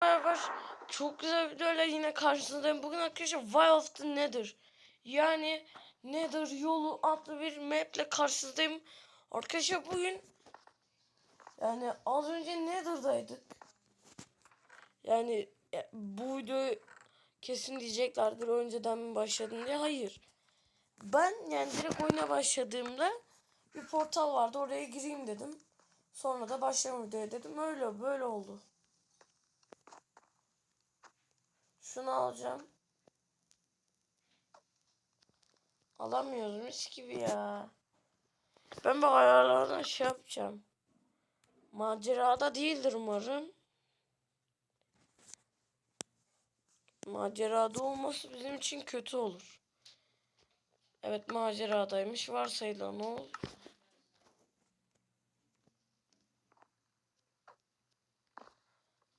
Merhaba. Çok güzel videoyla yine karşınızdayım. Bugün arkadaşlar Why of the Nether. Yani Nether yolu adlı bir maple karşınızdayım. Arkadaşlar bugün yani az önce Nether'daydık. Yani e, bu videoyu kesin diyeceklerdir önceden mi başladın diye. Hayır. Ben yani direkt oyuna başladığımda bir portal vardı oraya gireyim dedim. Sonra da başlayalım videoya dedim. Öyle böyle oldu. Şunu alacağım. Alamıyoruz mis gibi ya. Ben bu ayarlardan şey yapacağım. Macerada değildir umarım. Macerada olması bizim için kötü olur. Evet maceradaymış. Varsayılan ol.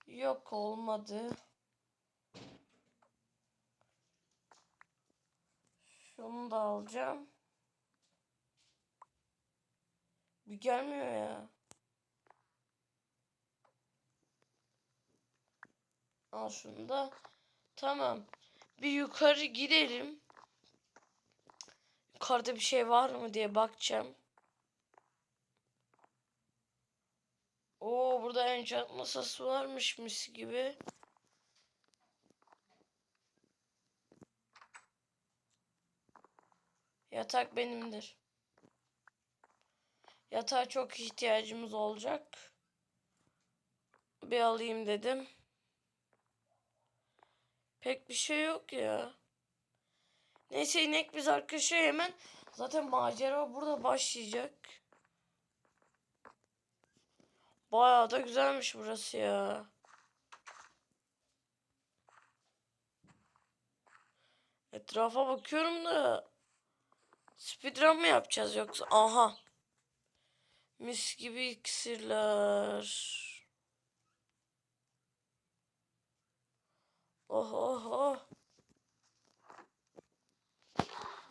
Yok olmadı. Şunu da alacağım. Bir gelmiyor ya. Al şunu da. Tamam. Bir yukarı gidelim. Yukarıda bir şey var mı diye bakacağım. Oo burada enchant masası varmış mis gibi. Yatak benimdir. Yatağa çok ihtiyacımız olacak. Bir alayım dedim. Pek bir şey yok ya. Neyse inek biz arkadaşlar hemen zaten macera burada başlayacak. Bayağı da güzelmiş burası ya. Etrafa bakıyorum da speedrun mı yapacağız yoksa? Aha. Mis gibi iksirler. Oh oh oh.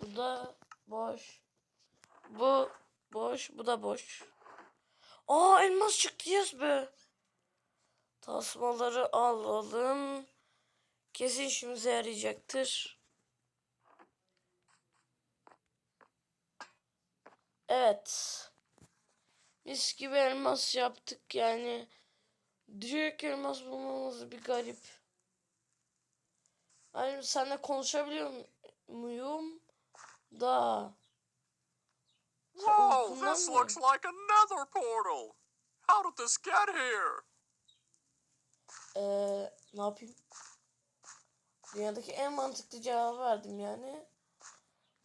Bu da boş. Bu boş. Bu da boş. Aa elmas çıktı yes be. Tasmaları alalım. Kesin işimize yarayacaktır. Evet. Mis gibi elmas yaptık yani. Direkt elmas bulmamız bir garip. Hani seninle konuşabiliyor muyum? Da. Whoa, this looks like a nether portal. How did this get here? Ee, ne yapayım? Dünyadaki en mantıklı cevabı verdim yani.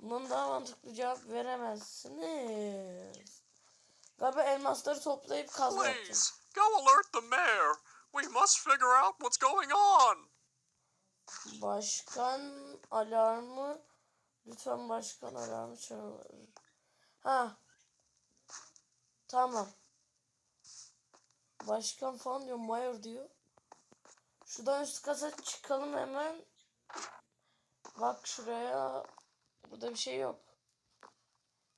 Bundan daha mantıklı cevap veremezsiniz. Galiba elmasları toplayıp kazma. Please, go alert the mayor. We must figure out what's going on. Başkan alarmı lütfen başkan alarmı çağır. Ha. Tamam. Başkan falan diyor, mayor diyor. Şuradan üst kata çıkalım hemen. Bak şuraya. Burada bir şey yok.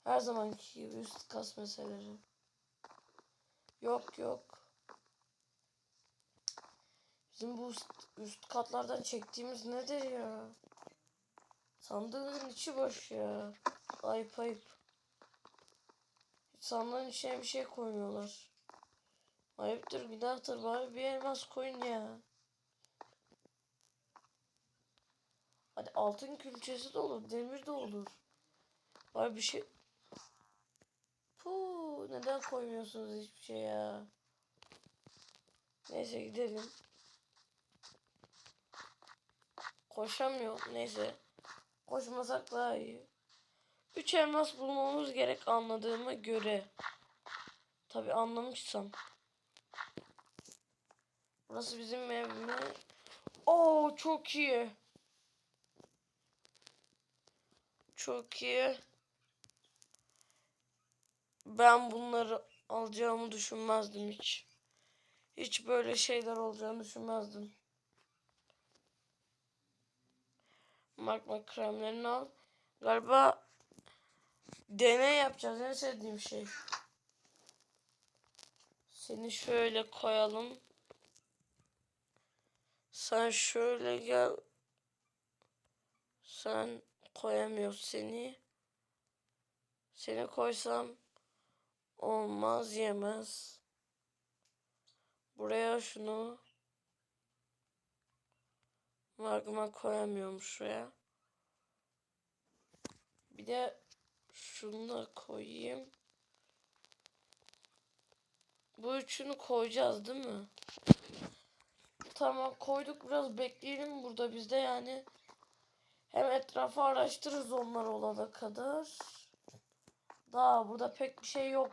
Her zamanki üst kas meseleleri. Yok yok. Bizim bu üst, üst katlardan çektiğimiz nedir ya? Sandığın içi boş ya. Ayıp ayıp. Sandığın içine bir şey koymuyorlar. Ayıptır günahtır bari bir elmas koyun ya. Hadi altın külçesi de olur, demir de olur. Var bir şey. Puh, neden koymuyorsunuz hiçbir şey ya? Neyse gidelim. Koşamıyor. Neyse. Koşmasak daha iyi. Üç elmas bulmamız gerek anladığıma göre. Tabi anlamışsam. Burası bizim ev mi? Oo çok iyi. Çok iyi. Ben bunları alacağımı düşünmezdim hiç. Hiç böyle şeyler olacağını düşünmezdim. Magma kremlerini al. Galiba deney yapacağız. En sevdiğim şey. Seni şöyle koyalım. Sen şöyle gel. Sen koyamıyoruz seni. Seni koysam olmaz yemez. Buraya şunu magma koyamıyorum şuraya. Bir de şunu da koyayım. Bu üçünü koyacağız değil mi? Tamam koyduk biraz bekleyelim burada biz de yani. Hem etrafı araştırırız onlar olana kadar. Daha burada pek bir şey yok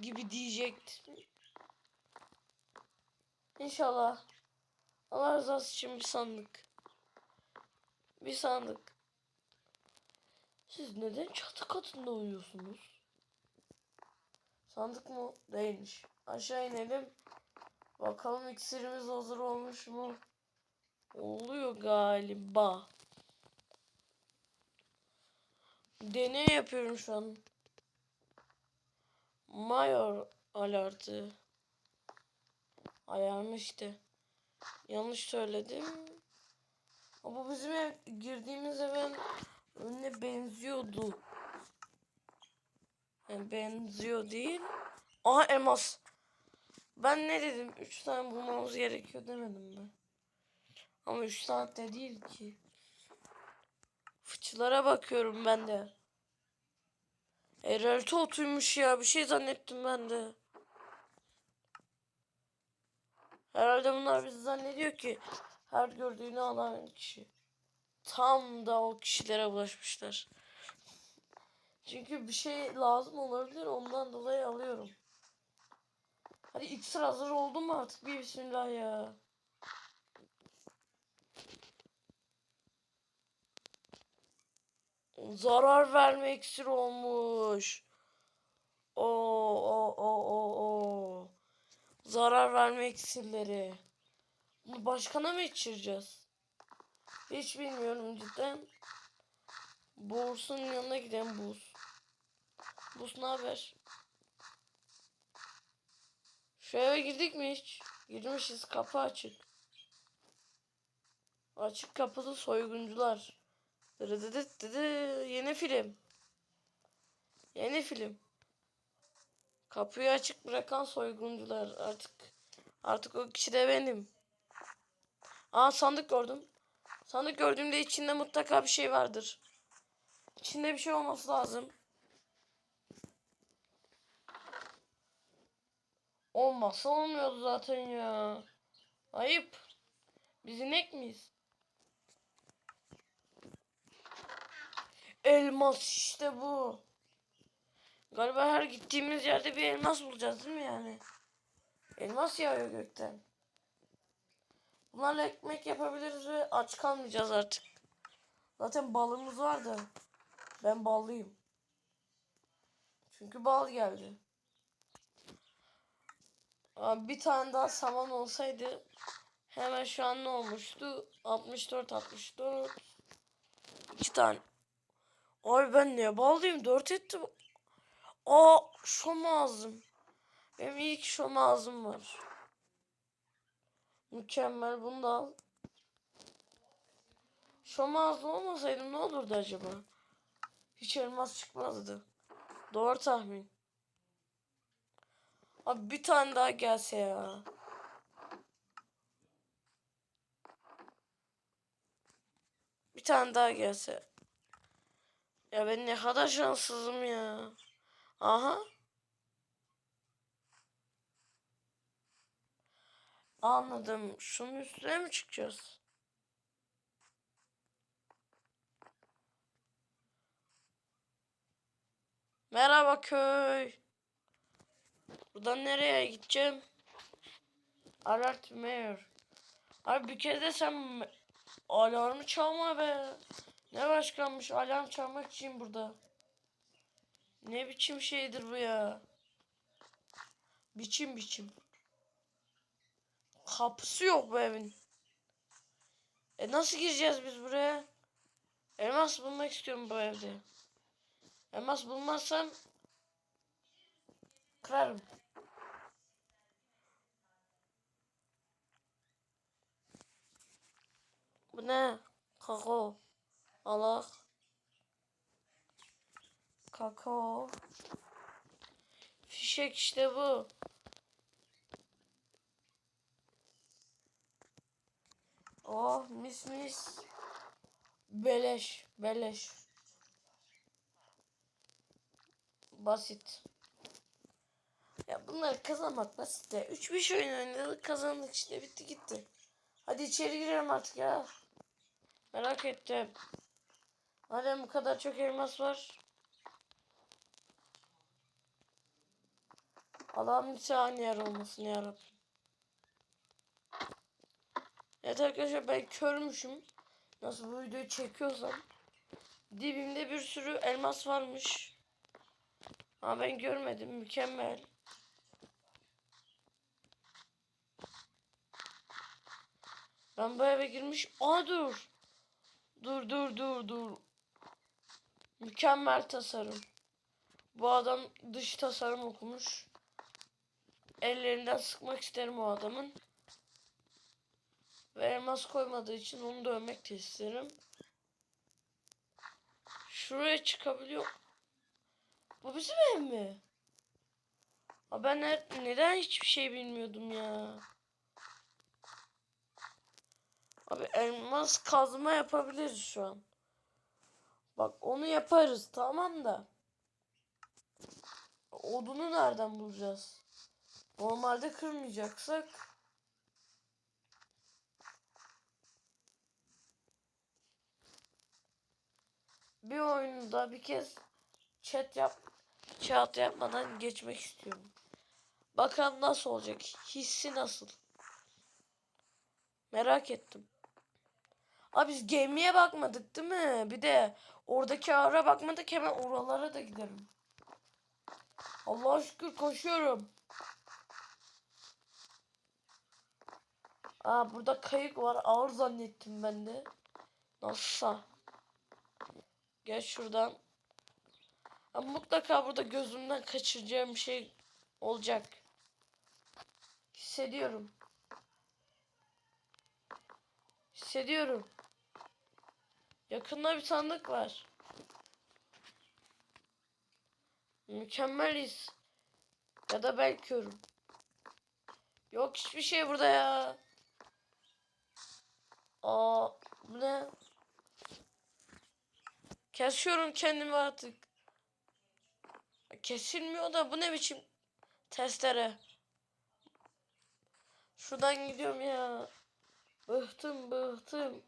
gibi diyecektim. İnşallah. Allah rızası için bir sandık. Bir sandık. Siz neden çatı katında uyuyorsunuz? Sandık mı? Değilmiş. Aşağı inelim. Bakalım iksirimiz hazır olmuş mu? Oluyor galiba. Deney yapıyorum şu an. Mayor alertı. Ayarmıştı. Yanlış söyledim. Ama bizim ev girdiğimiz evin önüne benziyordu. Yani benziyor değil. Aha elmas. Ben ne dedim? 3 tane bulmamız gerekiyor demedim mi? Ama 3 saatte değil ki. Fıçılara bakıyorum ben de. Erelti otuymuş ya. Bir şey zannettim ben de. Herhalde bunlar bizi zannediyor ki her gördüğünü alan kişi. Tam da o kişilere bulaşmışlar. Çünkü bir şey lazım olabilir ondan dolayı alıyorum. Hadi iksir hazır oldu mu artık bir bismillah ya. Zarar verme iksir olmuş. O o o o o. Zarar verme iksirleri. Bunu başkana mı içireceğiz? Hiç bilmiyorum cidden. Burs'un yanına gidelim Burs. Burs ne haber? Şu eve girdik mi hiç? Girmişiz kapı açık. Açık kapılı soyguncular. Dırıdıdıt dıdı. Yeni film. Yeni film. Kapıyı açık bırakan soyguncular. Artık artık o kişi de benim. Aa sandık gördüm. Sandık gördüğümde içinde mutlaka bir şey vardır. İçinde bir şey olması lazım. Olmazsa olmuyordu zaten ya. Ayıp. Biz inek miyiz? Elmas işte bu. Galiba her gittiğimiz yerde bir elmas bulacağız değil mi yani? Elmas yağıyor gökten. Bunlarla ekmek yapabiliriz ve aç kalmayacağız artık. Zaten balımız var da. Ben ballıyım. Çünkü bal geldi. Abi bir tane daha saman olsaydı hemen şu an ne olmuştu? 64 64 2 tane. Abi ben ne ballıyım? 4 ettim. Aa şom ağzım. Benim ilk şom ağzım var. Mükemmel bunu da al. Şom ağzım olmasaydım ne olurdu acaba? Hiç elmas çıkmazdı. Doğru tahmin. Abi bir tane daha gelse ya. Bir tane daha gelse. Ya ben ne kadar şanssızım ya. Aha. Anladım. Şunun üstüne mi çıkacağız? Merhaba köy. Buradan nereye gideceğim? Alert Mayor. Abi bir kere de sen alarmı çalma be. Ne başkanmış alarm çalmak için burada. Ne biçim şeydir bu ya? Biçim biçim. Kapısı yok bu evin. E nasıl gireceğiz biz buraya? Elmas bulmak istiyorum bu evde. Elmas bulmazsam kırarım. ne? Kakao. Allah. Kakao. Fişek işte bu. Oh mis mis. Beleş. Beleş. Basit. Ya bunları kazanmak basit de. 3-5 oyun oynadık kazandık işte bitti gitti. Hadi içeri girelim artık ya. Merak ettim. Madem bu kadar çok elmas var. Allah'ım lütfen yer olmasın yarabbim. Evet arkadaşlar ben körmüşüm. Nasıl bu videoyu çekiyorsam. Dibimde bir sürü elmas varmış. Ama ben görmedim. Mükemmel. Ben bu eve girmiş. Aa dur. Dur dur dur dur. Mükemmel tasarım. Bu adam dış tasarım okumuş. Ellerinden sıkmak isterim o adamın. Ve elmas koymadığı için onu dövmek de isterim. Şuraya çıkabiliyor. Bu bizim ev mi? Aa, ben ne- neden hiçbir şey bilmiyordum ya. Abi elmas kazma yapabiliriz şu an. Bak onu yaparız tamam da. Odunu nereden bulacağız? Normalde kırmayacaksak. Bir oyunda bir kez chat yap chat yapmadan geçmek istiyorum. Bakalım nasıl olacak? Hissi nasıl? Merak ettim. Abi biz gemiye bakmadık değil mi? Bir de oradaki ara bakmadık hemen oralara da gidelim. Allah'a şükür koşuyorum. Aa burada kayık var. Ağır zannettim ben de. Nasılsa. Gel şuradan. Ama mutlaka burada gözümden kaçıracağım şey olacak. Hissediyorum. Hissediyorum. Yakında bir sandık var. Mükemmeliz. Ya da ben körüm. Yok hiçbir şey burada ya. Aa bu ne? Kesiyorum kendimi artık. Kesilmiyor da bu ne biçim testere. Şuradan gidiyorum ya. Bıhtım bıhtım.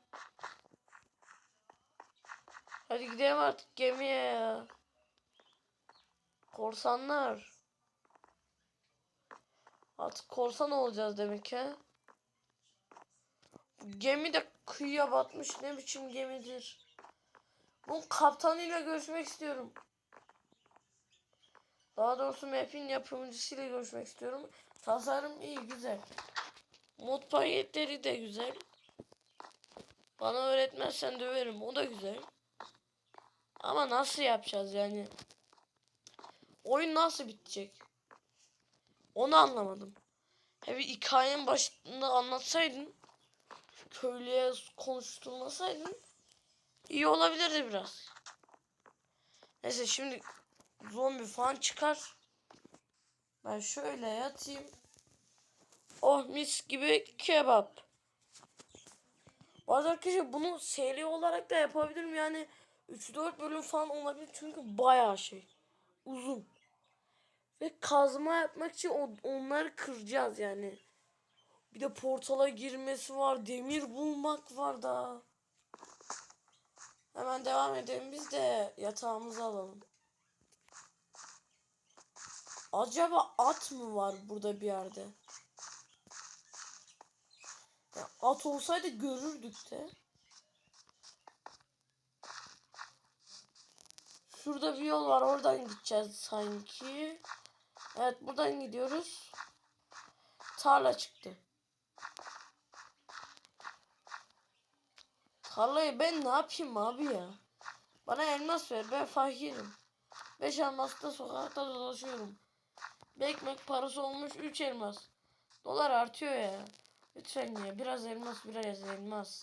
Hadi gidelim artık gemiye. Korsanlar. Artık korsan olacağız demek. Bu Gemi de kıyıya batmış. Ne biçim gemidir. Bu kaptanıyla görüşmek istiyorum. Daha doğrusu map'in yapımcısıyla görüşmek istiyorum. Tasarım iyi güzel. Mod paketleri de güzel. Bana öğretmezsen döverim. O da güzel. Ama nasıl yapacağız yani? Oyun nasıl bitecek? Onu anlamadım. He bir hikayenin başında anlatsaydın köylüye konuşturmasaydın iyi olabilirdi biraz. Neyse şimdi zombi falan çıkar. Ben şöyle yatayım. Oh mis gibi kebap. Bu arkadaşlar bunu seri olarak da yapabilirim yani 3-4 bölüm falan olabilir çünkü bayağı şey uzun. Ve kazma yapmak için onları kıracağız yani. Bir de portala girmesi var, demir bulmak var da. Hemen devam edelim biz de yatağımızı alalım. Acaba at mı var burada bir yerde? Ya at olsaydı görürdük de. Şurada bir yol var oradan gideceğiz sanki. Evet buradan gidiyoruz. Tarla çıktı. Tarlayı ben ne yapayım abi ya? Bana elmas ver ben fakirim. Beş elmasla sokakta dolaşıyorum. Bir ekmek parası olmuş 3 elmas. Dolar artıyor ya. Lütfen ya biraz elmas biraz elmas.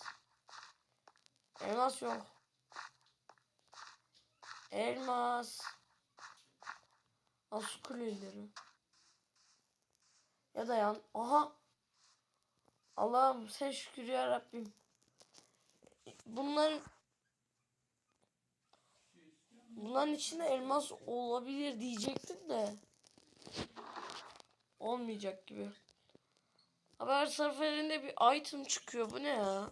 Elmas yok. Elmas. Al kuleleri. Ya da yan. Aha. Allah'ım sen şükür ya Rabbim. Bunların Bunların içinde elmas olabilir diyecektim de. Olmayacak gibi. Haber seferinde bir item çıkıyor. Bu ne ya?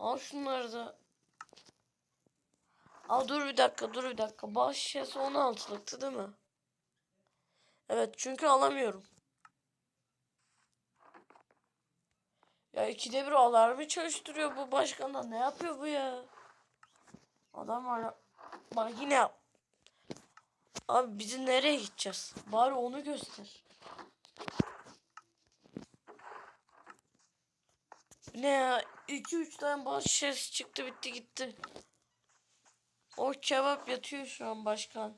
Al şunları da. Al dur bir dakika dur bir dakika. Baş şişesi 16'lıktı değil mi? Evet çünkü alamıyorum. Ya ikide bir alarmı çalıştırıyor bu başkan da. Ne yapıyor bu ya? Adam hala... Bak yine. Abi bizim nereye gideceğiz? Bari onu göster. Ne ya? 2-3 tane baş şişesi çıktı bitti gitti. O kebap yatıyor şu an başkan.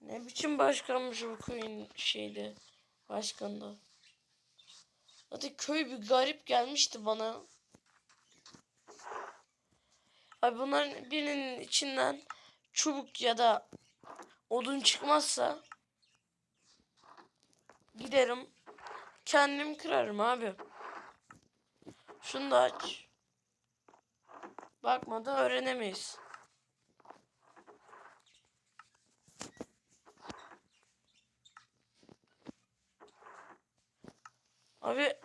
Ne biçim başkanmış bu köyün şeyde. Başkanda. Zaten köy bir garip gelmişti bana. Abi bunların birinin içinden çubuk ya da odun çıkmazsa giderim kendim kırarım abi. Şunu da aç. Bakmadan öğrenemeyiz. Abi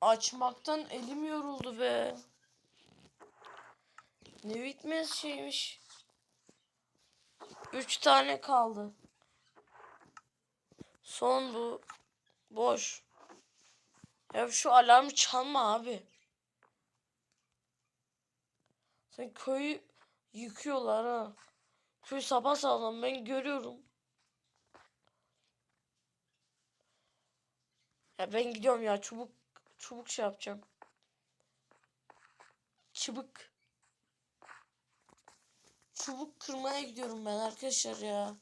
açmaktan elim yoruldu be. Ne bitmez şeymiş. Üç tane kaldı. Son bu. Boş. Ya şu alarm çalma abi. Sen köyü yıkıyorlar ha. Köy sabah sağlam ben görüyorum. Ya ben gidiyorum ya çubuk çubuk şey yapacağım. Çubuk. Çubuk kırmaya gidiyorum ben arkadaşlar ya.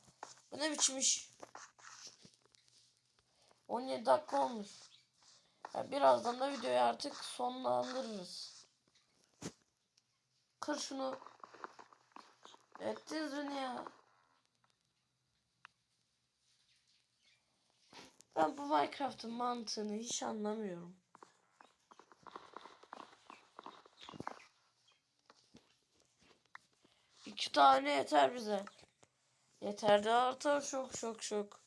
Bu ne biçim iş? 17 dakika olmuş. Ya birazdan da videoyu artık sonlandırırız. Kır şunu. Ettiniz beni ya. Ben bu Minecraft'ın mantığını hiç anlamıyorum. İki tane yeter bize. Yeter de artar şok şok şok.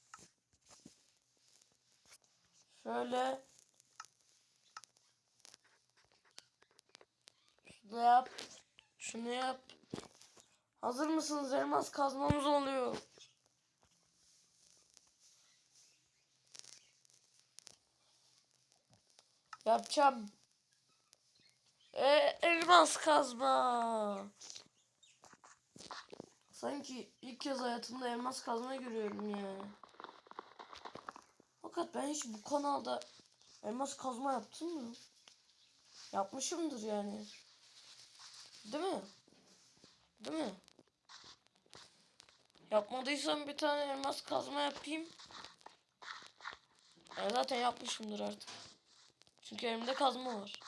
Şöyle. Şunu yap. Şunu yap. Hazır mısınız? Elmas kazmamız oluyor. Yapacağım. E, elmas kazma. Sanki ilk kez hayatımda elmas kazma görüyorum ya. Fakat ben hiç bu kanalda elmas kazma yaptım mı? Yapmışımdır yani. Değil mi? Değil mi? Yapmadıysam bir tane elmas kazma yapayım. E zaten yapmışımdır artık. Çünkü elimde kazma var.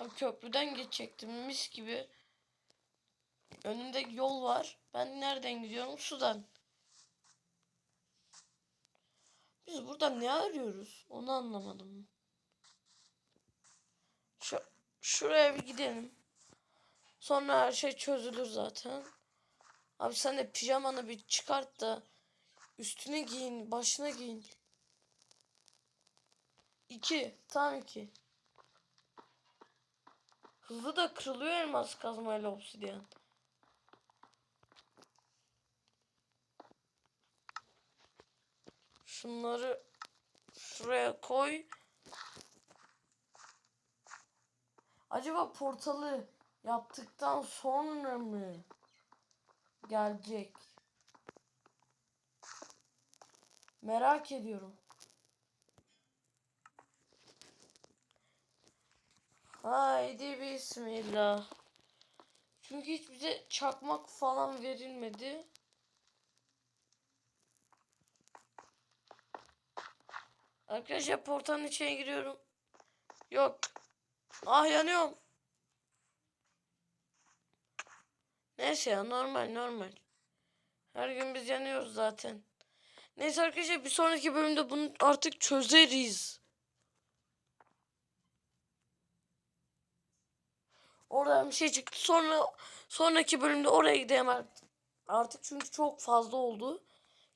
Abi köprüden geçecektim mis gibi. Önümde yol var. Ben nereden gidiyorum? Sudan. Biz burada ne arıyoruz? Onu anlamadım. Şu şuraya bir gidelim. Sonra her şey çözülür zaten. Abi sen de pijamanı bir çıkart da üstüne giyin, başına giyin. İki, tam iki. Hızlı da kırılıyor elmas kazmayla obsidiyen. Şunları şuraya koy. Acaba portalı yaptıktan sonra mı gelecek? Merak ediyorum. Haydi bismillah. Çünkü hiç bize çakmak falan verilmedi. Arkadaşlar portanın içine giriyorum. Yok. Ah yanıyorum. Neyse ya normal normal. Her gün biz yanıyoruz zaten. Neyse arkadaşlar bir sonraki bölümde bunu artık çözeriz. Oradan bir şey çıktı. Sonra sonraki bölümde oraya gideyim artık. Artık çünkü çok fazla oldu.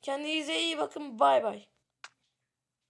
Kendinize iyi bakın. Bay bay.